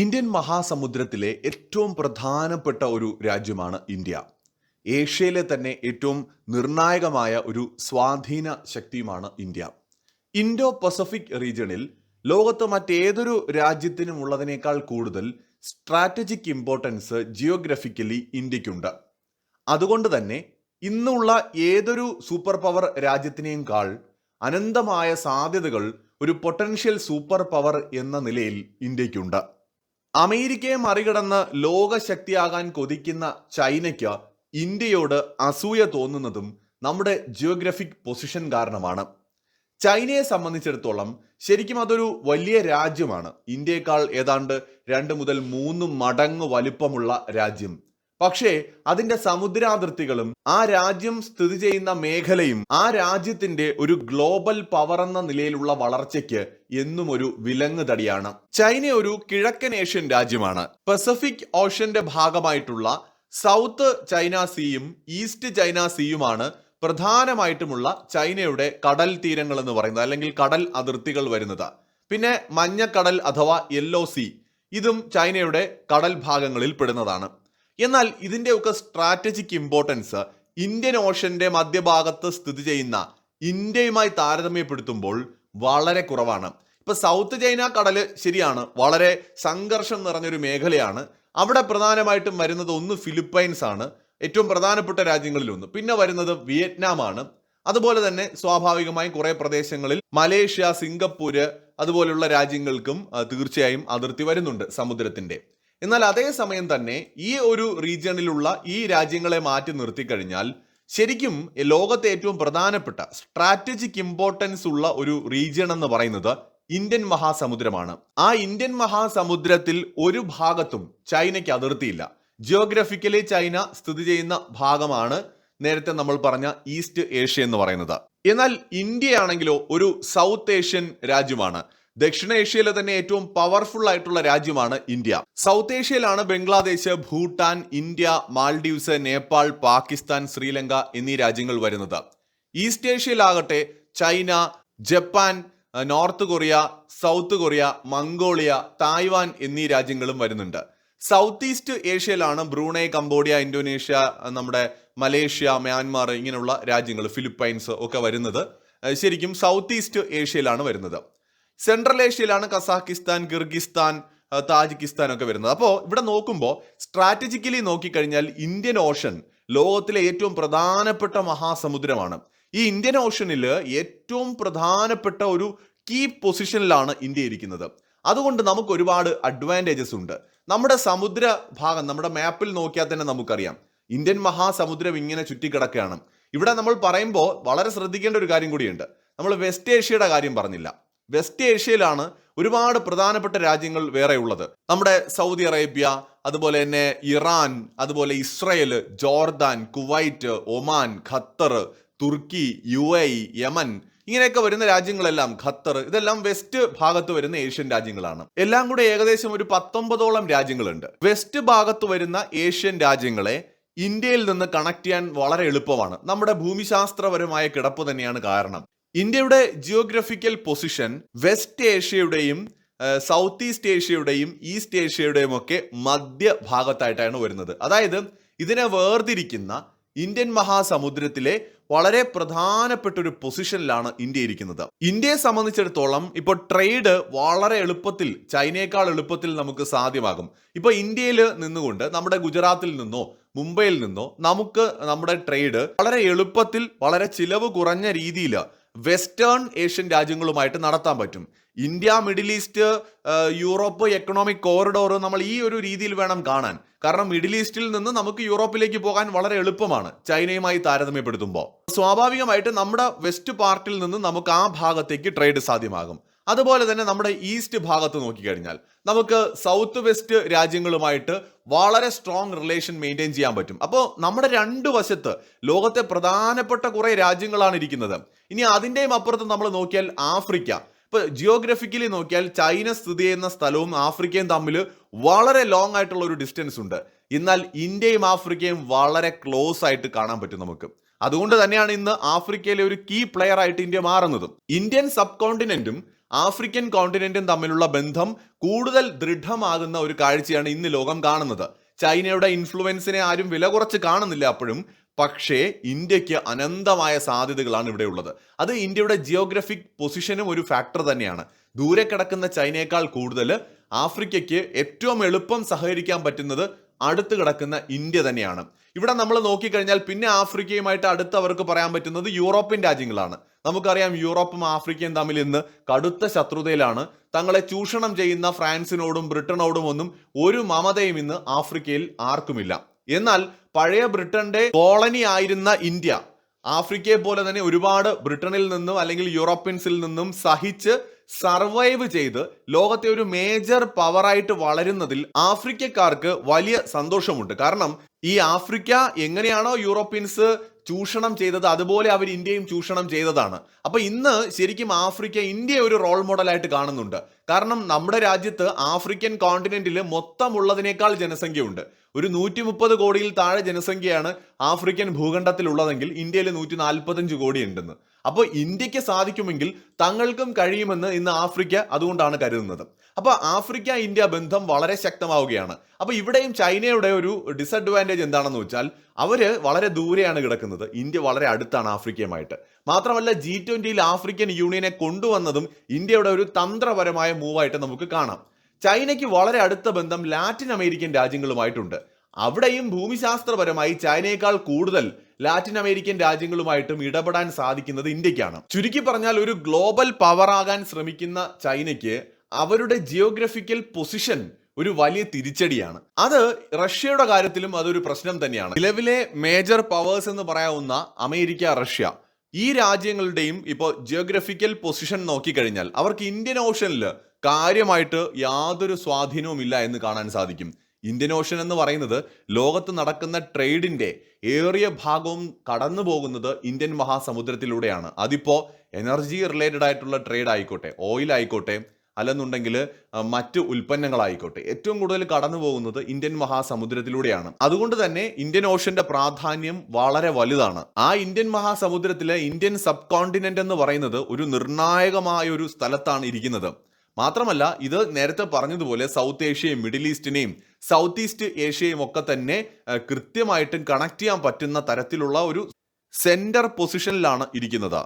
Indian മഹാസമുദ്രത്തിലെ ഏറ്റവും പ്രധാനപ്പെട്ട ഒരു രാജ്യമാണ് ഇന്ത്യ. ഏഷ്യയിലെ തന്നെ ഏറ്റവും നിർണായകമായ ഒരു സ്വാധീന ശക്തിയുമാണ് ഇന്ത്യ. ഇൻഡോ പസഫിക് റീജിയണിൽ ലോകത്ത് മറ്റേതൊരു രാജ്യത്തിനും ഉള്ളതിനേക്കാൾ കൂടുതൽ സ്ട്രാറ്റജിക് ഇമ്പോർട്ടൻസ് ജിയോഗ്രഫിക്കലി ഇന്ത്യക്കുണ്ട്. അതുകൊണ്ട് തന്നെ ഇന്നുള്ള ഏതൊരു സൂപ്പർ പവർ രാജ്യത്തിനെയും കാൾ അനന്തമായ സാധ്യതകൾ ഒരു പൊട്ടൻഷ്യൽ സൂപ്പർ പവർ എന്ന നിലയിൽ ഇന്ത്യക്കുണ്ട്. അമേരിക്കയെ മറികടന്ന് ലോകശക്തിയാകാൻ കൊതിക്കുന്ന ചൈനയ്ക്ക് ഇന്ത്യയോട് അസൂയ തോന്നുന്നതും നമ്മുടെ ജിയോഗ്രഫിക് പൊസിഷൻ കാരണമാണ്. ചൈനയെ സംബന്ധിച്ചിടത്തോളം ശരിക്കും അതൊരു വലിയ രാജ്യമാണ്. ഇന്ത്യയെക്കാൾ ഏതാണ്ട് രണ്ട് മുതൽ മൂന്ന് മടങ്ങ് വലിപ്പമുള്ള രാജ്യം. പക്ഷേ അതിന്റെ സമുദ്രാതിർത്തികളും ആ രാജ്യം സ്ഥിതി ചെയ്യുന്ന മേഖലയും ആ രാജ്യത്തിന്റെ ഒരു ഗ്ലോബൽ പവർ എന്ന നിലയിലുള്ള വളർച്ചയ്ക്ക് എന്നും ഒരു വിലങ്ങ് തടിയാണ്. ചൈന ഒരു കിഴക്കൻ ഏഷ്യൻ രാജ്യമാണ്. പസഫിക് ഓഷ്യന്റെ ഭാഗമായിട്ടുള്ള സൗത്ത് ചൈന സീയും ഈസ്റ്റ് ചൈന സീയുമാണ് പ്രധാനമായിട്ടുമുള്ള ചൈനയുടെ കടൽ തീരങ്ങൾ എന്ന് പറയുന്നത് അല്ലെങ്കിൽ കടൽ അതിർത്തികൾ വരുന്നത്. പിന്നെ മഞ്ഞക്കടൽ അഥവാ യെല്ലോ സീ ഇതും ചൈനയുടെ കടൽ ഭാഗങ്ങളിൽ പെടുന്നതാണ്. എന്നാൽ ഇതിന്റെയൊക്കെ സ്ട്രാറ്റജിക് ഇമ്പോർട്ടൻസ് ഇന്ത്യൻ ഓഷന്റെ മധ്യഭാഗത്ത് സ്ഥിതി ചെയ്യുന്ന ഇന്ത്യയുമായി താരതമ്യപ്പെടുത്തുമ്പോൾ വളരെ കുറവാണ്. ഇപ്പൊ സൗത്ത് ചൈന കടൽ ശരിയാണ് വളരെ സംഘർഷം നിറഞ്ഞൊരു മേഖലയാണ്. അവിടെ പ്രധാനമായിട്ടും വരുന്നത് ഒന്ന് ഫിലിപ്പൈൻസ് ആണ് ഏറ്റവും പ്രധാനപ്പെട്ട രാജ്യങ്ങളിൽ ഒന്ന്. പിന്നെ വരുന്നത് വിയറ്റ്നാം ആണ്. അതുപോലെ തന്നെ സ്വാഭാവികമായും കുറേ പ്രദേശങ്ങളിൽ മലേഷ്യ സിംഗപ്പൂര് അതുപോലുള്ള രാജ്യങ്ങൾക്കും തീർച്ചയായും അതിർത്തി വരുന്നുണ്ട് സമുദ്രത്തിന്റെ എന്നാൽ അതേ സമയം തന്നെ ഈ ഒരു റീജിയണിലുള്ള ഈ രാജ്യങ്ങളെ മാറ്റി നിർത്തിക്കഴിഞ്ഞാൽ ശരിക്കും ലോകത്തെ ഏറ്റവും പ്രധാനപ്പെട്ട സ്ട്രാറ്റജിക് ഇമ്പോർട്ടൻസ് ഉള്ള ഒരു റീജിയൺ എന്ന് പറയുന്നത് ഇന്ത്യൻ മഹാസമുദ്രമാണ്. ആ ഇന്ത്യൻ മഹാസമുദ്രത്തിൽ ഒരു ഭാഗത്തും ചൈനയ്ക്ക് അതിർത്തിയില്ല. ജിയോഗ്രഫിക്കലി ചൈന സ്ഥിതി ചെയ്യുന്ന ഭാഗമാണ് നേരത്തെ നമ്മൾ പറഞ്ഞ ഈസ്റ്റ് ഏഷ്യ എന്ന് പറയുന്നത്. എന്നാൽ ഇന്ത്യയാണെങ്കിലോ ഒരു സൗത്ത് ഏഷ്യൻ രാജ്യമാണ്. ദക്ഷിണേഷ്യയിലെ തന്നെ ഏറ്റവും പവർഫുൾ ആയിട്ടുള്ള രാജ്യമാണ് ഇന്ത്യ. സൗത്ത് ഏഷ്യയിലാണ് ബംഗ്ലാദേശ് ഭൂട്ടാൻ ഇന്ത്യ മാൽഡീവ്സ് നേപ്പാൾ പാകിസ്ഥാൻ ശ്രീലങ്ക എന്നീ രാജ്യങ്ങൾ വരുന്നത്. East ഏഷ്യയിലാകട്ടെ China Japan north Korea south Korea Mongolia Taiwan എന്നീ രാജ്യങ്ങളും വരുന്നുണ്ട്. സൗത്ത് ഈസ്റ്റ് ഏഷ്യയിലാണ് ബ്രൂണൈ കംബോഡിയ ഇന്തോനേഷ്യ നമ്മുടെ മലേഷ്യ മ്യാൻമാർ ഇങ്ങനെയുള്ള രാജ്യങ്ങൾ ഫിലിപ്പൈൻസ് ഒക്കെ വരുന്നത്. ശരിക്കും സൗത്ത് ഈസ്റ്റ് ഏഷ്യയിലാണ് വരുന്നത്. സെൻട്രൽ ഏഷ്യയിലാണ് കസാഖിസ്ഥാൻ കിർഗിസ്ഥാൻ താജിക്കിസ്ഥാൻ ഒക്കെ വരുന്നത്. അപ്പോൾ ഇവിടെ നോക്കുമ്പോൾ സ്ട്രാറ്റജിക്കലി നോക്കിക്കഴിഞ്ഞാൽ ഇന്ത്യൻ ഓഷൻ ലോകത്തിലെ ഏറ്റവും പ്രധാനപ്പെട്ട മഹാസമുദ്രമാണ്. ഈ ഇന്ത്യൻ ഓഷനിൽ ഏറ്റവും പ്രധാനപ്പെട്ട ഒരു കീ പൊസിഷനിലാണ് ഇന്ത്യ ഇരിക്കുന്നത്. അതുകൊണ്ട് നമുക്ക് ഒരുപാട് അഡ്വാന്റേജസ് ഉണ്ട്. നമ്മുടെ സമുദ്ര ഭാഗം നമ്മുടെ മാപ്പിൽ നോക്കിയാൽ തന്നെ നമുക്കറിയാം. ഇന്ത്യൻ മഹാസമുദ്രം ഇങ്ങനെ ചുറ്റിക്കിടക്കുകയാണ്. ഇവിടെ നമ്മൾ പറയുമ്പോൾ വളരെ ശ്രദ്ധിക്കേണ്ട ഒരു കാര്യം കൂടിയുണ്ട്. നമ്മൾ വെസ്റ്റ് ഏഷ്യയുടെ കാര്യം പറഞ്ഞില്ല. വെസ്റ്റ് ഏഷ്യയിലാണ് ഒരുപാട് പ്രധാനപ്പെട്ട രാജ്യങ്ങൾ വേറെ ഉള്ളത്. നമ്മുടെ സൗദി അറേബ്യ അതുപോലെ തന്നെ ഇറാൻ അതുപോലെ Israel Jordan Kuwait Oman Qatar Turkey U A Yemen ഇങ്ങനെയൊക്കെ വരുന്ന രാജ്യങ്ങളെല്ലാം ഖത്തർ ഇതെല്ലാം വെസ്റ്റ് ഭാഗത്ത് വരുന്ന ഏഷ്യൻ രാജ്യങ്ങളാണ്. എല്ലാം കൂടെ ഏകദേശം ഒരു പത്തൊമ്പതോളം രാജ്യങ്ങളുണ്ട്. വെസ്റ്റ് ഭാഗത്ത് വരുന്ന ഏഷ്യൻ രാജ്യങ്ങളെ ഇന്ത്യയിൽ നിന്ന് കണക്ട് ചെയ്യാൻ വളരെ എളുപ്പമാണ്. നമ്മുടെ ഭൂമിശാസ്ത്രപരമായ കിടപ്പ് തന്നെയാണ് കാരണം. ഇന്ത്യയുടെ ജിയോഗ്രഫിക്കൽ പൊസിഷൻ വെസ്റ്റ് ഏഷ്യയുടെയും സൗത്ത് ഈസ്റ്റ് ഏഷ്യയുടെയും ഈസ്റ്റ് ഏഷ്യയുടെയും ഒക്കെ മധ്യഭാഗത്തായിട്ടാണ് വരുന്നത്. അതായത് ഇതിനെ വേർതിരിക്കുന്ന ഇന്ത്യൻ മഹാസമുദ്രത്തിലെ വളരെ പ്രധാനപ്പെട്ട ഒരു പൊസിഷനിലാണ് ഇന്ത്യ ഇരിക്കുന്നത്. ഇന്ത്യയെ സംബന്ധിച്ചിടത്തോളം ഇപ്പോൾ ട്രേഡ് വളരെ എളുപ്പത്തിൽ ചൈനയേക്കാൾ എളുപ്പത്തിൽ നമുക്ക് സാധ്യമാകും. ഇപ്പോൾ ഇന്ത്യയിൽ നിന്നുകൊണ്ട് നമ്മുടെ ഗുജറാത്തിൽ നിന്നോ മുംബൈയിൽ നിന്നോ നമുക്ക് നമ്മുടെ ട്രേഡ് വളരെ എളുപ്പത്തിൽ വളരെ ചിലവ് കുറഞ്ഞ രീതിയിൽ വെസ്റ്റേൺ ഏഷ്യൻ രാജ്യങ്ങളുമായിട്ട് നടത്താൻ പറ്റും. India middle east Europe economic corridor നമ്മൾ ഈ ഒരു രീതിയിൽ വേണം കാണാൻ. കാരണം മിഡിൽ ഈസ്റ്റിൽ നിന്ന് നമുക്ക് യൂറോപ്പിലേക്ക് പോകാൻ വളരെ എളുപ്പമാണ് ചൈനയുമായി താരതമ്യപ്പെടുത്തുമ്പോൾ. സ്വാഭാവികമായിട്ട് നമ്മുടെ വെസ്റ്റ് പാർട്ടിൽ നിന്ന് നമുക്ക് ആ ഭാഗത്തേക്ക് ട്രേഡ് സാധ്യമാകും. അതുപോലെ തന്നെ നമ്മുടെ ഈസ്റ്റ് ഭാഗത്ത് നോക്കിക്കഴിഞ്ഞാൽ നമുക്ക് സൗത്ത് വെസ്റ്റ് രാജ്യങ്ങളുമായിട്ട് വളരെ സ്ട്രോങ് റിലേഷൻ മെയിന്റെയിൻ ചെയ്യാൻ പറ്റും. അപ്പോൾ നമ്മുടെ രണ്ട് വശത്ത് ലോകത്തെ പ്രധാനപ്പെട്ട കുറേ രാജ്യങ്ങളാണ് ഇരിക്കുന്നത്. ഇനി അതിന്റെയും അപ്പുറത്ത് നമ്മൾ നോക്കിയാൽ ആഫ്രിക്ക. ഇപ്പൊ ജിയോഗ്രഫിക്കലി നോക്കിയാൽ ചൈന സ്ഥിതി ചെയ്യുന്ന സ്ഥലവും ആഫ്രിക്കയും തമ്മിൽ വളരെ ലോങ് ആയിട്ടുള്ള ഒരു ഡിസ്റ്റൻസ് ഉണ്ട്. എന്നാൽ ഇന്ത്യയും ആഫ്രിക്കയും വളരെ ക്ലോസ് ആയിട്ട് കാണാൻ പറ്റും നമുക്ക്. അതുകൊണ്ട് തന്നെയാണ് ഇന്ന് ആഫ്രിക്കയിലെ ഒരു കീ പ്ലെയർ ആയിട്ട് ഇന്ത്യ മാറുന്നതും. ഇന്ത്യൻ സബ് കോണ്ടിനെന്റും ആഫ്രിക്കൻ കോണ്ടിനെന്റും തമ്മിലുള്ള ബന്ധം കൂടുതൽ ദൃഢമാകുന്ന ഒരു കാഴ്ചയാണ് ഇന്ന് ലോകം കാണുന്നത്. ചൈനയുടെ ഇൻഫ്ലുവൻസിനെ ആരും വില കുറച്ച് കാണുന്നില്ല അപ്പോഴും. പക്ഷേ ഇന്ത്യയ്ക്ക് അനന്തമായ സാധ്യതകളാണ് ഇവിടെ ഉള്ളത്. അത് ഇന്ത്യയുടെ ജിയോഗ്രഫിക് പൊസിഷനും ഒരു ഫാക്ടർ തന്നെയാണ്. ദൂരെ കിടക്കുന്ന ചൈനയേക്കാൾ കൂടുതൽ ആഫ്രിക്കയ്ക്ക് ഏറ്റവും എളുപ്പം സഹകരിക്കാൻ പറ്റുന്നത് അടുത്ത് കിടക്കുന്ന ഇന്ത്യ തന്നെയാണ്. ഇവിടെ നമ്മൾ നോക്കിക്കഴിഞ്ഞാൽ പിന്നെ ആഫ്രിക്കയുമായിട്ട് അടുത്ത് അവർക്ക് പറയാൻ പറ്റുന്നത് യൂറോപ്യൻ രാജ്യങ്ങളാണ്. നമുക്കറിയാം യൂറോപ്പും ആഫ്രിക്കയും തമ്മിൽ ഇന്ന് കടുത്ത ശത്രുതയിലാണ്. തങ്ങളെ ചൂഷണം ചെയ്യുന്ന ഫ്രാൻസിനോടും ബ്രിട്ടനോടും ഒന്നും ഒരു മമതയും ഇന്ന് ആഫ്രിക്കയിൽ ആർക്കുമില്ല. എന്നാൽ പഴയ ബ്രിട്ടന്റെ കോളനി ആയിരുന്ന ഇന്ത്യ ആഫ്രിക്കയെ പോലെ തന്നെ ഒരുപാട് ബ്രിട്ടനിൽ നിന്നും അല്ലെങ്കിൽ യൂറോപ്യൻസിൽ നിന്നും സഹിച്ച് സർവൈവ് ചെയ്ത് ലോകത്തെ ഒരു മേജർ പവറായിട്ട് വളരുന്നതിൽ ആഫ്രിക്കക്കാർക്ക് വലിയ സന്തോഷമുണ്ട്. കാരണം ഈ ആഫ്രിക്ക എങ്ങനെയാണോ യൂറോപ്യൻസ് ചൂഷണം ചെയ്തത് അതുപോലെ അവർ ഇന്ത്യയും ചൂഷണം ചെയ്തതാണ്. അപ്പൊ ഇന്ന് ശരിക്കും ആഫ്രിക്ക ഇന്ത്യ ഒരു റോൾ മോഡലായിട്ട് കാണുന്നുണ്ട്. കാരണം നമ്മുടെ രാജ്യത്ത് ആഫ്രിക്കൻ കോണ്ടിനെന്റിൽ മൊത്തമുള്ളതിനേക്കാൾ ജനസംഖ്യ ഉണ്ട് ഒരു നൂറ്റി മുപ്പത് കോടിയിൽ താഴെ ജനസംഖ്യയാണ് ആഫ്രിക്കൻ ഭൂഖണ്ഡത്തിൽ ഉള്ളതെങ്കിൽ ഇന്ത്യയിൽ നൂറ്റി നാൽപ്പത്തഞ്ച് കോടി ഉണ്ടെന്ന് അപ്പോൾ ഇന്ത്യയ്ക്ക് സാധിക്കുമെങ്കിൽ തങ്ങൾക്കും കഴിയുമെന്ന് ഇന്ന് ആഫ്രിക്ക അതുകൊണ്ടാണ് കരുതുന്നത്. അപ്പോൾ ആഫ്രിക്ക ഇന്ത്യ ബന്ധം വളരെ ശക്തമാവുകയാണ്. അപ്പോൾ ഇവിടെയും ചൈനയുടെ ഒരു ഡിസഡ്വാന്റേജ് എന്താണെന്ന് വെച്ചാൽ അവർ വളരെ ദൂരെയാണ് കിടക്കുന്നത്. ഇന്ത്യ വളരെ അടുത്താണ് ആഫ്രിക്കയുമായിട്ട്. മാത്രമല്ല ജി ട്വന്റിയിൽ ആഫ്രിക്കൻ യൂണിയനെ കൊണ്ടുവന്നതും ഇന്ത്യയുടെ ഒരു തന്ത്രപരമായ മൂവായിട്ട് നമുക്ക് കാണാം. ചൈനയ്ക്ക് വളരെ അടുത്ത ബന്ധം ലാറ്റിൻ അമേരിക്കൻ രാജ്യങ്ങളുമായിട്ടുണ്ട്. അവിടെയും ഭൂമിശാസ്ത്രപരമായി ചൈനയേക്കാൾ കൂടുതൽ ലാറ്റിൻ അമേരിക്കൻ രാജ്യങ്ങളുമായിട്ടും ഇടപെടാൻ സാധിക്കുന്നത് ഇന്ത്യക്കാണ്. ചുരുക്കി പറഞ്ഞാൽ ഒരു ഗ്ലോബൽ പവർ ആകാൻ ശ്രമിക്കുന്ന ചൈനയ്ക്ക് അവരുടെ ജിയോഗ്രഫിക്കൽ പൊസിഷൻ ഒരു വലിയ തിരിച്ചടിയാണ്. അത് റഷ്യയുടെ കാര്യത്തിലും അതൊരു പ്രശ്നം തന്നെയാണ്. നിലവിലെ മേജർ പവേഴ്സ് എന്ന് പറയാവുന്ന അമേരിക്ക റഷ്യ ഈ രാജ്യങ്ങളുടെയും ഇപ്പോൾ ജിയോഗ്രഫിക്കൽ പൊസിഷൻ നോക്കിക്കഴിഞ്ഞാൽ അവർക്ക് ഇന്ത്യൻ ഓഷനിൽ കാര്യമായിട്ട് യാതൊരു സ്വാധീനവും ഇല്ല എന്ന് കാണാൻ സാധിക്കും. ഇന്ത്യൻ ഓഷൻ എന്ന് പറയുന്നത് ലോകത്ത് നടക്കുന്ന ട്രേഡിന്റെ ഏറിയ ഭാഗവും കടന്നു പോകുന്നത് ഇന്ത്യൻ മഹാസമുദ്രത്തിലൂടെയാണ്. അതിപ്പോൾ എനർജി റിലേറ്റഡ് ആയിട്ടുള്ള ട്രേഡ് ആയിക്കോട്ടെ ഓയിൽ ആയിക്കോട്ടെ അല്ലെന്നുണ്ടെങ്കിൽ മറ്റ് ഉൽപ്പന്നങ്ങളായിക്കോട്ടെ ഏറ്റവും കൂടുതൽ കടന്നു പോകുന്നത് ഇന്ത്യൻ മഹാസമുദ്രത്തിലൂടെയാണ്. അതുകൊണ്ട് തന്നെ ഇന്ത്യൻ ഓഷന്റെ പ്രാധാന്യം വളരെ വലുതാണ്. ആ ഇന്ത്യൻ മഹാസമുദ്രത്തിലെ ഇന്ത്യൻ സബ് കോണ്ടിനെന്റ് എന്ന് പറയുന്നത് ഒരു നിർണായകമായ ഒരു സ്ഥലത്താണ് ഇരിക്കുന്നത്. മാത്രമല്ല ഇത് നേരത്തെ പറഞ്ഞതുപോലെ സൗത്ത് ഏഷ്യയും മിഡിൽ ഈസ്റ്റിനെയും സൗത്ത് ഈസ്റ്റ് ഏഷ്യയും ഒക്കെ തന്നെ കൃത്യമായിട്ടും കണക്ട് ചെയ്യാൻ പറ്റുന്ന തരത്തിലുള്ള ഒരു സെന്റർ പൊസിഷനിലാണ് ഇരിക്കുന്നത്.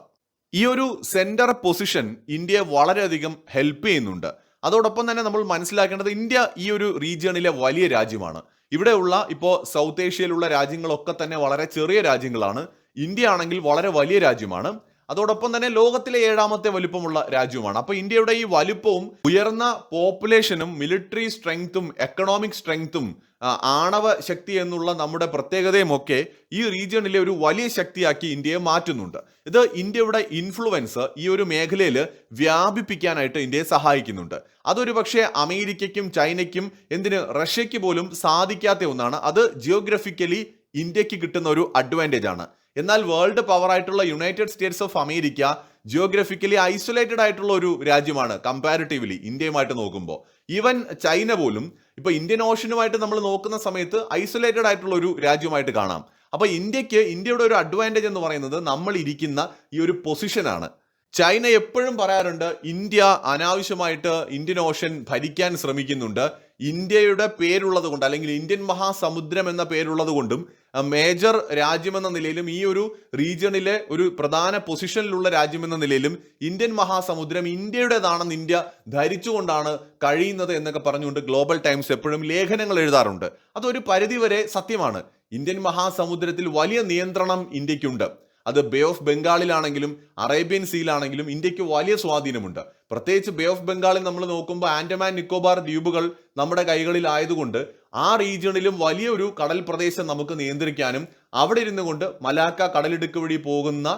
ഈ ഒരു സെന്റർ പൊസിഷൻ ഇന്ത്യയെ വളരെയധികം ഹെൽപ്പ് ചെയ്യുന്നുണ്ട്. അതോടൊപ്പം തന്നെ നമ്മൾ മനസ്സിലാക്കേണ്ടത് ഇന്ത്യ ഈ ഒരു റീജിയണിലെ വലിയ രാജ്യമാണ്. ഇവിടെയുള്ള ഇപ്പോൾ സൗത്ത് ഏഷ്യയിലുള്ള രാജ്യങ്ങളൊക്കെ തന്നെ വളരെ ചെറിയ രാജ്യങ്ങളാണ്. ഇന്ത്യ ആണെങ്കിൽ വളരെ വലിയ രാജ്യമാണ്. അതോടൊപ്പം തന്നെ ലോകത്തിലെ ഏഴാമത്തെ വലുപ്പമുള്ള രാജ്യവുമാണ്. അപ്പൊ ഇന്ത്യയുടെ ഈ വലുപ്പവും ഉയർന്ന പോപ്പുലേഷനും മിലിറ്ററി സ്ട്രെങ്ത്തും എക്കണോമിക് സ്ട്രെങ്ത്തും ആണവ ശക്തി എന്നുള്ള നമ്മുടെ പ്രത്യേകതയും ഒക്കെ ഈ റീജിയണിലെ ഒരു വലിയ ശക്തിയാക്കി ഇന്ത്യയെ മാറ്റുന്നുണ്ട്. ഇത് ഇന്ത്യയുടെ ഇൻഫ്ലുവൻസ് ഈ ഒരു മേഖലയിൽ വ്യാപിപ്പിക്കാനായിട്ട് ഇന്ത്യയെ സഹായിക്കുന്നുണ്ട്. അതൊരു പക്ഷേ അമേരിക്കയ്ക്കും ചൈനയ്ക്കും എന്തിന് റഷ്യയ്ക്ക് പോലും സാധിക്കാത്ത ഒന്നാണ്. അത് ജിയോഗ്രഫിക്കലി ഇന്ത്യയ്ക്ക് കിട്ടുന്ന ഒരു അഡ്വാന്റേജ് ആണ്. എന്നാൽ വേൾഡ് പവർ ആയിട്ടുള്ള United States of America geographically isolated ആയിട്ടുള്ള ഒരു രാജ്യമാണ് കമ്പാരിറ്റീവ്ലി ഇന്ത്യയുമായിട്ട് നോക്കുമ്പോൾ ഈവൻ ചൈന പോലും ഇപ്പൊ ഇന്ത്യൻ ഓഷനുമായിട്ട് നമ്മൾ നോക്കുന്ന സമയത്ത് ഐസൊലേറ്റഡ് ആയിട്ടുള്ള ഒരു രാജ്യമായിട്ട് കാണാം. അപ്പൊ ഇന്ത്യയ്ക്ക് ഇന്ത്യയുടെ ഒരു അഡ്വാന്റേജ് എന്ന് പറയുന്നത് നമ്മൾ ഇരിക്കുന്ന ഈ ഒരു പൊസിഷനാണ് ചൈന എപ്പോഴും പറയാറുണ്ട് ഇന്ത്യ അനാവശ്യമായിട്ട് ഇന്ത്യൻ ഓഷൻ ഭരിക്കാൻ ശ്രമിക്കുന്നുണ്ട്. ഇന്ത്യയുടെ പേരുള്ളത് കൊണ്ട് അല്ലെങ്കിൽ ഇന്ത്യൻ മഹാസമുദ്രം എന്ന പേരുള്ളത് കൊണ്ടും മേജർ രാജ്യമെന്ന നിലയിലും ഈ ഒരു റീജിയണിലെ ഒരു പ്രധാന പൊസിഷനിലുള്ള രാജ്യമെന്ന നിലയിലും ഇന്ത്യൻ മഹാസമുദ്രം ഇന്ത്യയുടേതാണെന്ന് ഇന്ത്യ ധരിച്ചുകൊണ്ടാണ് കഴിയുന്നത് എന്നൊക്കെ പറഞ്ഞുകൊണ്ട് ഗ്ലോബൽ ടൈംസ് എപ്പോഴും ലേഖനങ്ങൾ എഴുതാറുണ്ട്. അതൊരു പരിധിവരെ സത്യമാണ്. ഇന്ത്യൻ മഹാസമുദ്രത്തിൽ വലിയ നിയന്ത്രണം ഇന്ത്യക്കുണ്ട്. അത് ബേ ഓഫ് ബംഗാളിലാണെങ്കിലും അറേബ്യൻ സീലാണെങ്കിലും ഇന്ത്യയ്ക്ക് വലിയ സ്വാധീനമുണ്ട്. പ്രത്യേകിച്ച് ബേ ഓഫ് ബംഗാളിൽ നമ്മൾ നോക്കുമ്പോൾ ആൻഡമാൻ നിക്കോബാർ ദ്വീപുകൾ നമ്മുടെ കൈകളിൽ ആയതുകൊണ്ട് ആ റീജിയണിലും വലിയൊരു കടൽ പ്രദേശം നമുക്ക് നിയന്ത്രിക്കാനും അവിടെ ഇരുന്നു കൊണ്ട് മലാക്ക കടലിടുക്ക് വഴി പോകുന്ന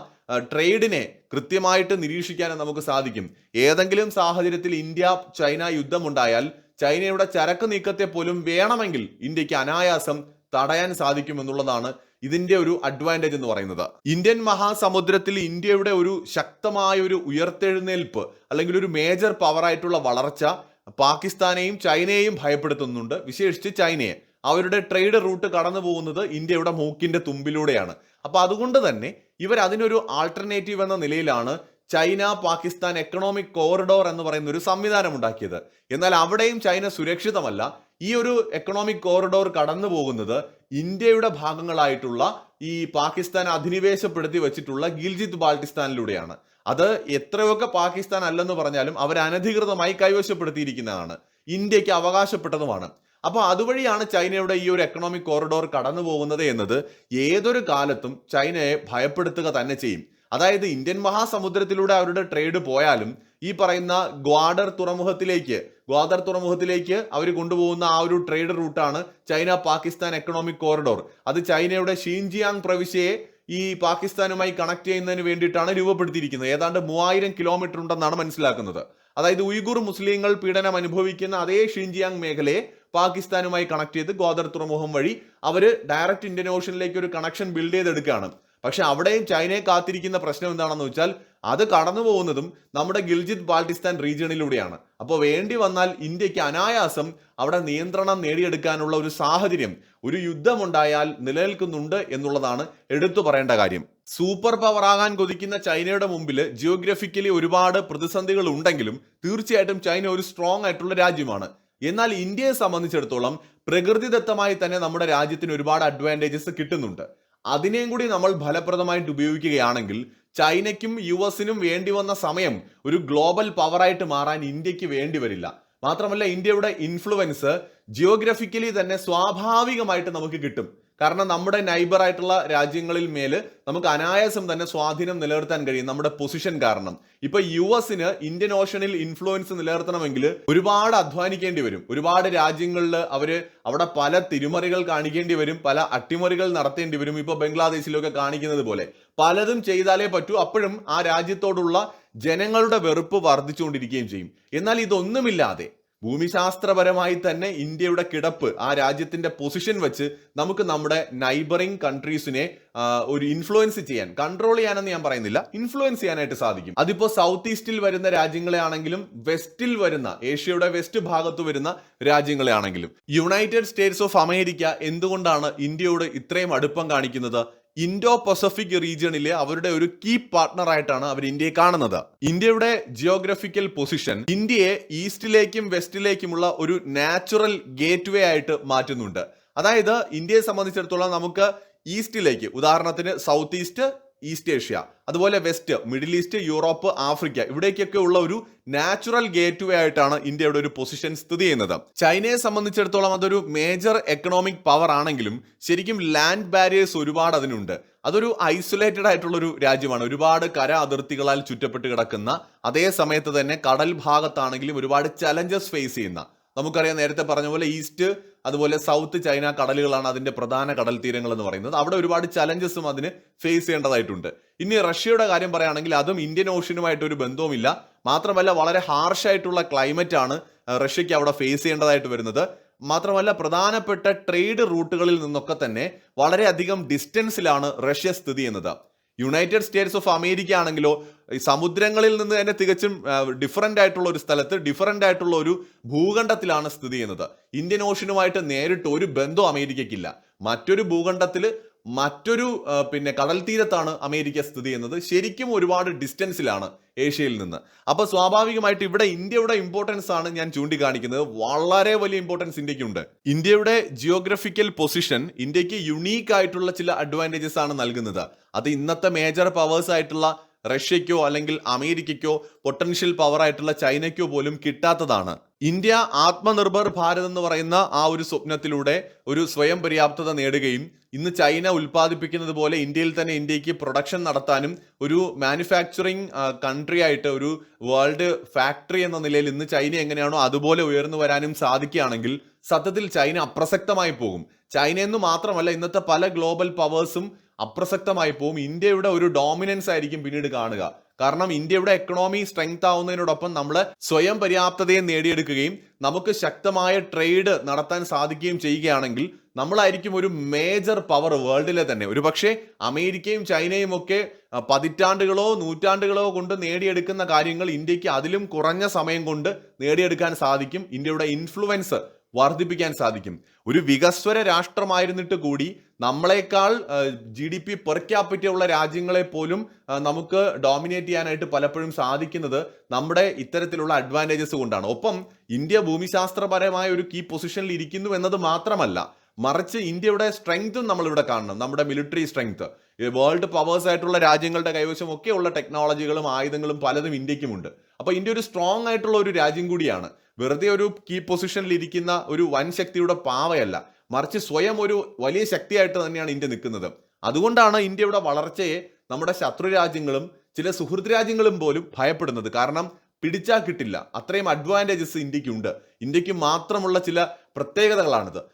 ട്രേഡിനെ കൃത്യമായിട്ട് നിരീക്ഷിക്കാനും നമുക്ക് സാധിക്കും. ഏതെങ്കിലും സാഹചര്യത്തിൽ ഇന്ത്യ ചൈന യുദ്ധമുണ്ടായാൽ ചൈനയുടെ ചരക്ക് നീക്കത്തെ പോലും വേണമെങ്കിൽ ഇന്ത്യയ്ക്ക് അനായാസം തടയാൻ സാധിക്കും എന്നുള്ളതാണ് ഇതിന്റെ ഒരു അഡ്വാന്റേജ് എന്ന് പറയുന്നത്. ഇന്ത്യൻ മഹാസമുദ്രത്തിൽ ഇന്ത്യയുടെ ഒരു ശക്തമായ ഒരു ഉയർത്തെഴുന്നേൽപ്പ് അല്ലെങ്കിൽ ഒരു മേജർ പവറായിട്ടുള്ള വളർച്ച പാകിസ്ഥാനെയും ചൈനയെയും ഭയപ്പെടുത്തുന്നുണ്ട്. വിശേഷിച്ച് ചൈനയെ. അവരുടെ ട്രേഡ് റൂട്ട് കടന്നു പോകുന്നത് ഇന്ത്യയുടെ മൂക്കിന്റെ തുമ്പിലൂടെയാണ്. അപ്പൊ അതുകൊണ്ട് തന്നെ ഇവർ അതിനൊരു ആൾട്ടർനേറ്റീവ് എന്ന നിലയിലാണ് ചൈന പാകിസ്ഥാൻ എക്കണോമിക് കോറിഡോർ എന്ന് പറയുന്ന ഒരു സംവിധാനം ഉണ്ടാക്കിയത്. എന്നാൽ അവിടെയും ചൈന സുരക്ഷിതമല്ല. ഈ ഒരു എക്കണോമിക് കോറിഡോർ കടന്നു പോകുന്നത് ഇന്ത്യയുടെ ഭാഗങ്ങളായിട്ടുള്ള ഈ പാകിസ്ഥാൻ അധിനിവേശപ്പെടുത്തി വെച്ചിട്ടുള്ള ഗിൽജിത്ത് ബാൾട്ടിസ്ഥാനിലൂടെയാണ് അത് എത്രയൊക്കെ പാകിസ്ഥാൻ അല്ലെന്ന് പറഞ്ഞാലും അവർ അനധികൃതമായി കൈവശപ്പെടുത്തിയിരിക്കുന്നതാണ്. ഇന്ത്യയ്ക്ക് അവകാശപ്പെട്ടതുമാണ്. അപ്പോൾ അതുവഴിയാണ് ചൈനയുടെ ഈ ഒരു എക്കണോമിക് കോറിഡോർ കടന്നു പോകുന്നത് എന്നത് ഏതൊരു കാലത്തും ചൈനയെ ഭയപ്പെടുത്തുക തന്നെ ചെയ്യും. അതായത് ഇന്ത്യൻ മഹാസമുദ്രത്തിലൂടെ അവരുടെ ട്രേഡ് പോയാലും ഈ പറയുന്ന ഗ്വാഡർ തുറമുഖത്തിലേക്ക് ഗ്വാദർ തുറമുഖത്തിലേക്ക് അവർ കൊണ്ടുപോകുന്ന ആ ഒരു ട്രേഡ് റൂട്ടാണ് ചൈന പാകിസ്ഥാൻ എക്കണോമിക് കോറിഡോർ അത് ചൈനയുടെ ഷീൻജിയാങ് പ്രവിശ്യയെ ഈ പാകിസ്ഥാനുമായി കണക്ട് ചെയ്യുന്നതിന് വേണ്ടിയിട്ടാണ് രൂപപ്പെടുത്തിയിരിക്കുന്നത്. ഏതാണ്ട് മൂവായിരം കിലോമീറ്റർ ഉണ്ടെന്നാണ് മനസ്സിലാക്കുന്നത്. അതായത് ഉയ്ഗുർ മുസ്ലിങ്ങൾ പീഡനം അനുഭവിക്കുന്ന അതേ ഷിൻജിയാങ് മേഖലയെ പാകിസ്ഥാനുമായി കണക്ട് ചെയ്ത് ഗ്വാദർ തുറമുഖം വഴി അവർ ഡയറക്റ്റ് ഇന്ത്യൻ ഓഷനിലേക്ക് ഒരു കണക്ഷൻ ബിൽഡ് ചെയ്തെടുക്കുകയാണ്. പക്ഷെ അവിടെയും ചൈനയെ കാത്തിരിക്കുന്ന പ്രശ്നം എന്താണെന്ന് വെച്ചാൽ അത് കടന്നു പോകുന്നതും നമ്മുടെ ഗിൽജിത് ബാൾട്ടിസ്ഥാൻ റീജിയണിലൂടെയാണ്. അപ്പോൾ വേണ്ടി വന്നാൽ ഇന്ത്യയ്ക്ക് അനായാസം അവിടെ നിയന്ത്രണം നേടിയെടുക്കാനുള്ള ഒരു സാഹചര്യം ഒരു യുദ്ധമുണ്ടായാൽ നിലനിൽക്കുന്നുണ്ട് എന്നുള്ളതാണ് എടുത്തു പറയേണ്ട കാര്യം. സൂപ്പർ പവർ ആകാൻ കൊതിക്കുന്ന ചൈനയുടെ മുമ്പിൽ ജിയോഗ്രഫിക്കലി ഒരുപാട് പ്രതിസന്ധികൾ ഉണ്ടെങ്കിലും തീർച്ചയായിട്ടും ചൈന ഒരു സ്ട്രോങ് ആയിട്ടുള്ള രാജ്യമാണ്. എന്നാൽ ഇന്ത്യയെ സംബന്ധിച്ചിടത്തോളം പ്രകൃതിദത്തമായി തന്നെ നമ്മുടെ രാജ്യത്തിന് ഒരുപാട് അഡ്വാന്റേജസ് കിട്ടുന്നുണ്ട്. അതിനെയും കൂടി നമ്മൾ ഫലപ്രദമായിട്ട് ഉപയോഗിക്കുകയാണെങ്കിൽ ചൈനയ്ക്കും യു എസിനും വേണ്ടി വന്ന സമയം ഒരു ഗ്ലോബൽ പവറായിട്ട് മാറാൻ ഇന്ത്യയ്ക്ക് വേണ്ടി വരില്ല. മാത്രമല്ല ഇന്ത്യയുടെ ഇൻഫ്ലുവൻസ് ജിയോഗ്രഫിക്കലി തന്നെ സ്വാഭാവികമായിട്ട് നമുക്ക് കിട്ടും. കാരണം നമ്മുടെ നൈബർ ആയിട്ടുള്ള രാജ്യങ്ങളിൽ മേൽ നമുക്ക് അനായാസം തന്നെ സ്വാധീനം നിലനിർത്താൻ കഴിയും നമ്മുടെ പൊസിഷൻ കാരണം. ഇപ്പൊ യു എസിന് ഇന്ത്യൻ ഓഷനിൽ ഇൻഫ്ലുവൻസ് നിലനിർത്തണമെങ്കിൽ ഒരുപാട് അധ്വാനിക്കേണ്ടി വരും. ഒരുപാട് രാജ്യങ്ങളിൽ അവർ അവിടെ പല തിരുമറികൾ കാണിക്കേണ്ടി വരും പല അട്ടിമറികൾ നടത്തേണ്ടി വരും ഇപ്പൊ ബംഗ്ലാദേശിലൊക്കെ കാണിക്കുന്നത് പോലെ. പലതും ചെയ്താലേ പറ്റൂ അപ്പോഴും ആ രാജ്യത്തോടുള്ള ജനങ്ങളുടെ വെറുപ്പ് വർദ്ധിച്ചുകൊണ്ടിരിക്കുകയും ചെയ്യും. എന്നാൽ ഇതൊന്നുമില്ലാതെ ഭൂമിശാസ്ത്രപരമായി തന്നെ ഇന്ത്യയുടെ കിടപ്പ് ആ രാജ്യത്തിന്റെ പൊസിഷൻ വെച്ച് നമുക്ക് നമ്മുടെ നൈബറിംഗ് കൺട്രീസിനെ ഒരു ഇൻഫ്ലുവൻസ് ചെയ്യാൻ കൺട്രോൾ ചെയ്യാനെന്ന് ഞാൻ പറയുന്നില്ല ഇൻഫ്ലുവൻസ് ചെയ്യാനായിട്ട് സാധിക്കും. അതിപ്പോ സൗത്ത് ഈസ്റ്റിൽ വരുന്ന രാജ്യങ്ങളെ ആണെങ്കിലും വെസ്റ്റിൽ വരുന്ന ഏഷ്യയുടെ വെസ്റ്റ് ഭാഗത്ത് വരുന്ന രാജ്യങ്ങളെ ആണെങ്കിലും യുണൈറ്റഡ് സ്റ്റേറ്റ്സ് ഓഫ് അമേരിക്ക എന്തുകൊണ്ടാണ് ഇന്ത്യയോട് ഇത്രയും അടുപ്പം കാണിക്കുന്നത്? ഇൻഡോ പസഫിക് റീജിയണിലെ അവരുടെ ഒരു കീ പാർട്ണർ ആയിട്ടാണ് അവർ ഇന്ത്യയെ കാണുന്നത്. ഇന്ത്യയുടെ ജിയോഗ്രഫിക്കൽ പൊസിഷൻ ഇന്ത്യയെ ഈസ്റ്റിലേക്കും വെസ്റ്റിലേക്കുമുള്ള ഒരു നാച്ചുറൽ ഗേറ്റ് വേ ആയിട്ട് മാറ്റുന്നുണ്ട്. അതായത് ഇന്ത്യയെ സംബന്ധിച്ചിടത്തോളം നമുക്ക് ഈസ്റ്റിലേക്ക് ഉദാഹരണത്തിന് സൗത്ത് ഈസ്റ്റ് ഈസ്റ്റ് ഏഷ്യ അതുപോലെ west middle east Europe Africa ഇവിടേക്കൊക്കെ ഉള്ള ഒരു നാച്ചുറൽ ഗേറ്റ് വേ ആയിട്ടാണ് ഇന്ത്യയുടെ ഒരു പൊസിഷൻ സ്ഥിതി ചെയ്യുന്നത്. ചൈനയെ സംബന്ധിച്ചിടത്തോളം അതൊരു മേജർ എക്കണോമിക് പവർ ആണെങ്കിലും ശരിക്കും ലാൻഡ് ബാരിയേഴ്സ് ഒരുപാട് അതിനുണ്ട്. അതൊരു ഐസൊലേറ്റഡ് ആയിട്ടുള്ള ഒരു രാജ്യമാണ്. ഒരുപാട് കര അതിർത്തികളാൽ ചുറ്റപ്പെട്ട് കിടക്കുന്ന അതേ സമയത്ത് തന്നെ കടൽ ഭാഗത്താണെങ്കിലും ഒരുപാട് ചലഞ്ചസ് ഫേസ് ചെയ്യുന്ന നമുക്കറിയാം നേരത്തെ പറഞ്ഞ പോലെ ഈസ്റ്റ് അതുപോലെ സൗത്ത് ചൈന കടലുകളാണ് അതിന്റെ പ്രധാന കടൽ തീരങ്ങൾ എന്ന് പറയുന്നത്. അവിടെ ഒരുപാട് ചലഞ്ചസും അതിന് ഫേസ് ചെയ്യേണ്ടതായിട്ടുണ്ട്. ഇനി റഷ്യയുടെ കാര്യം പറയുകയാണെങ്കിൽ അതും ഇന്ത്യൻ ഓഷ്യനുമായിട്ട് ഒരു ബന്ധവുമില്ല. മാത്രമല്ല വളരെ ഹാർഷായിട്ടുള്ള ക്ലൈമറ്റ് ആണ് റഷ്യയ്ക്ക് അവിടെ ഫേസ് ചെയ്യേണ്ടതായിട്ട് വരുന്നത്. മാത്രമല്ല പ്രധാനപ്പെട്ട ട്രേഡ് റൂട്ടുകളിൽ നിന്നൊക്കെ തന്നെ വളരെയധികം ഡിസ്റ്റൻസിലാണ് റഷ്യ സ്ഥിതി ചെയ്യുന്നത്. യുണൈറ്റഡ് സ്റ്റേറ്റ്സ് ഓഫ് അമേരിക്ക ആണെങ്കിലോ സമുദ്രങ്ങളിൽ നിന്ന് തന്നെ തികച്ചും ഡിഫറന്റ് ആയിട്ടുള്ള ഒരു സ്ഥലത്ത് ഡിഫറന്റ് ആയിട്ടുള്ള ഒരു ഭൂഖണ്ഡത്തിലാണ് സ്ഥിതി ചെയ്യുന്നത്. ഇന്ത്യൻ ഓഷനുമായിട്ട് നേരിട്ട് ഒരു ബന്ധവും അമേരിക്കയ്ക്കില്ല. മറ്റൊരു ഭൂഖണ്ഡത്തിൽ മറ്റൊരു പിന്നെ കടൽ തീരത്താണ് അമേരിക്ക സ്ഥിതി ചെയ്യുന്നത്. ശരിക്കും ഒരുപാട് ഡിസ്റ്റൻസിലാണ് ഏഷ്യയിൽ നിന്ന്. അപ്പോൾ സ്വാഭാവികമായിട്ട് ഇവിടെ ഇന്ത്യയുടെ ഇമ്പോർട്ടൻസ് ആണ് ഞാൻ ചൂണ്ടിക്കാണിക്കുന്നത്. വളരെ വലിയ ഇമ്പോർട്ടൻസ് ഇന്ത്യക്കുണ്ട്. ഇന്ത്യയുടെ ജിയോഗ്രഫിക്കൽ പൊസിഷൻ ഇന്ത്യയ്ക്ക് യുണീക്ക് ആയിട്ടുള്ള ചില അഡ്വാന്റേജസ് ആണ് നൽകുന്നത്. അത് ഇന്നത്തെ മേജർ പവേഴ്സ് ആയിട്ടുള്ള റഷ്യക്കോ അല്ലെങ്കിൽ അമേരിക്കയ്ക്കോ പൊട്ടൻഷ്യൽ പവർ ആയിട്ടുള്ള ചൈനയ്ക്കോ പോലും കിട്ടാത്തതാണ്. ഇന്ത്യ ആത്മനിർഭർ ഭാരത് എന്ന് പറയുന്ന ആ ഒരു സ്വപ്നത്തിലൂടെ ഒരു സ്വയം പര്യാപ്തത നേടുകയും ഇന്ന് ചൈന ഉൽപ്പാദിപ്പിക്കുന്നത് പോലെ ഇന്ത്യയിൽ തന്നെ ഇന്ത്യയ്ക്ക് പ്രൊഡക്ഷൻ നടത്താനും ഒരു മാനുഫാക്ചറിങ് കൺട്രി ആയിട്ട് ഒരു വേൾഡ് ഫാക്ടറി എന്ന നിലയിൽ ഇന്ന് ചൈന എങ്ങനെയാണോ അതുപോലെ ഉയർന്നു വരാനും സാധിക്കുകയാണെങ്കിൽ സത്യത്തിൽ ചൈന അപ്രസക്തമായി പോകും. ചൈന എന്ന് മാത്രമല്ല ഇന്നത്തെ പല ഗ്ലോബൽ പവേഴ്സും അപ്രസക്തമായി പോകും. ഇന്ത്യയുടെ ഒരു ഡോമിനൻസ് ആയിരിക്കും പിന്നീട് കാണുക. കാരണം ഇന്ത്യയുടെ എക്കണോമി സ്ട്രെങ്ത് ആവുന്നതിനോടൊപ്പം നമ്മൾ സ്വയം പര്യാപ്തതയെ നേടിയെടുക്കുകയും നമുക്ക് ശക്തമായ ട്രേഡ് നടത്താൻ സാധിക്കുകയും ചെയ്യുകയാണെങ്കിൽ നമ്മളായിരിക്കും ഒരു മേജർ പവർ വേൾഡിലെ തന്നെ. ഒരു പക്ഷേ അമേരിക്കയും ചൈനയും ഒക്കെ പതിറ്റാണ്ടുകളോ നൂറ്റാണ്ടുകളോ കൊണ്ട് നേടിയെടുക്കുന്ന കാര്യങ്ങൾ ഇന്ത്യയ്ക്ക് അതിലും കുറഞ്ഞ സമയം കൊണ്ട് നേടിയെടുക്കാൻ സാധിക്കും. ഇന്ത്യയുടെ ഇൻഫ്ലുവൻസ് വർദ്ധിപ്പിക്കാൻ സാധിക്കും. ഒരു വികസ്വര രാഷ്ട്രമായിരുന്നിട്ട് കൂടി നമ്മളെക്കാൾ G D P per capita ഉള്ള രാജ്യങ്ങളെ പോലും നമുക്ക് ഡോമിനേറ്റ് ചെയ്യാനായിട്ട് പലപ്പോഴും സാധിക്കുന്നത് നമ്മുടെ ഇത്തരത്തിലുള്ള അഡ്വാന്റേജസ് കൊണ്ടാണ്. ഒപ്പം ഇന്ത്യ ഭൂമിശാസ്ത്രപരമായ ഒരു കീ പൊസിഷനിൽ ഇരിക്കുന്നു എന്നത് മാത്രമല്ല മറിച്ച് ഇന്ത്യയുടെ സ്ട്രെങ്തും നമ്മളിവിടെ കാണണം. നമ്മുടെ മിലിറ്ററി സ്ട്രെങ്ത് വേൾഡ് പവേഴ്സ് ആയിട്ടുള്ള രാജ്യങ്ങളുടെ കൈവശം ഒക്കെ ഉള്ള ടെക്നോളജികളും ആയുധങ്ങളും പലതും ഇന്ത്യക്കുമുണ്ട്. അപ്പോൾ ഇന്ത്യ ഒരു സ്ട്രോങ് ആയിട്ടുള്ള ഒരു രാജ്യം കൂടിയാണ്. വെറുതെ ഒരു കീ പൊസിഷനിൽ ഇരിക്കുന്ന ഒരു വൻ ശക്തിയുടെ പാവയല്ല. മറിച്ച് സ്വയം ഒരു വലിയ ശക്തിയായിട്ട് തന്നെയാണ് ഇന്ത്യ നിൽക്കുന്നത്. അതുകൊണ്ടാണ് ഇന്ത്യയുടെ വളർച്ചയെ നമ്മുടെ ശത്രു രാജ്യങ്ങളും ചില സുഹൃത്ത് രാജ്യങ്ങളും പോലും ഭയപ്പെടുന്നത്. കാരണം പിടിച്ചാൽ കിട്ടില്ല. അത്രയും അഡ്വാന്റേജസ് ഇന്ത്യക്കുണ്ട്. ഇന്ത്യയ്ക്ക് മാത്രമുള്ള ചില പ്രത്യേകതകളാണിത്.